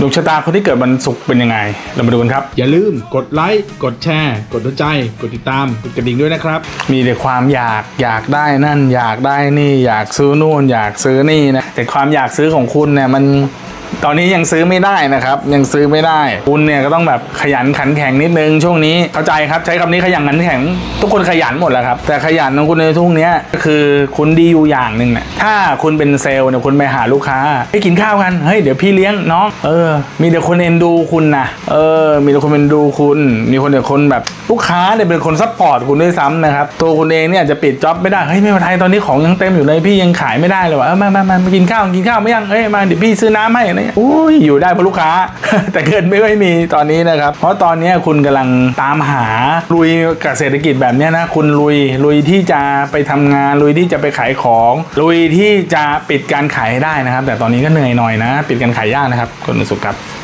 ดวงชะตาคนที่เกิดวันศุกร์เป็นยังไง เรามาดูกันครับ อย่าลืมกดไลค์ กดแชร์ กดหัวใจ กดติดตาม กดกระดิ่งด้วยนะครับ มีแต่ความอยากอยากได้นั่น อยากได้นี่ อยากซื้อนู่น อยากซื้อนี่นะแต่ความอยากซื้อของคุณเนี่ยมัน ตอนนี้ยังซื้อไม่ได้นะครับ ยังซื้อไม่ได้คุณเนี่ยก็ต้องแบบขยันขันแข็งนิดนึงช่วงนี้เข้าใจครับ ใช้คำนี้ขยันขันแข็งทุกคนขยันหมดแหล้วครับ แต่ขยันของคุณในช่วงเนี้ยก็คือคุณดีอยู่อย่างหนึ่งเนี่ยถ้าคุณเป็นเซลล์เนี่ยคุณไปหาลูกค้าไปกินข้าวกันเฮ้ยเดี๋ยวพี่เลี้ยงน้องเออ มีแต่คนเอ็นดูคุณนะเออ มีแต่คนเอ็นดูคุณ มีคนแต่คนแบบลูกค้าเนี่ยเป็นคนซัพพอร์ตคุณด้วยซ้ำนะครับตัวคุณเองเนี่ยจะปิดจ็อบไม่ได้เฮ้ยไม่เป็นไรตอนนี้ของยังเต็มอยู่เลยพี่ยังขายไม่ได้เลยว่ะเออมามามากินข้าวกินข้าวไม่ยังเอ้ยมาเดี๋ยวพี่ซื้อน้ำให้อะไรเงี้ยอุ้ยอยู่ได้เพราะลูกค้า แต่เกิดไม่ค่อยมีตอนนี้นะครับ เพราะตอนนี้คุณกำลังตามหาลุยกับเศรษฐกิจแบบนี้นะคุณลุยลุยที่จะไปทำงานลุยที่จะไปขายของลุยที่จะปิดการขายให้ได้นะครับ แต่ตอนนี้ก็เหนื่อยหน่อยนะ ปิดการขายยากนะครับคุณสุขครับ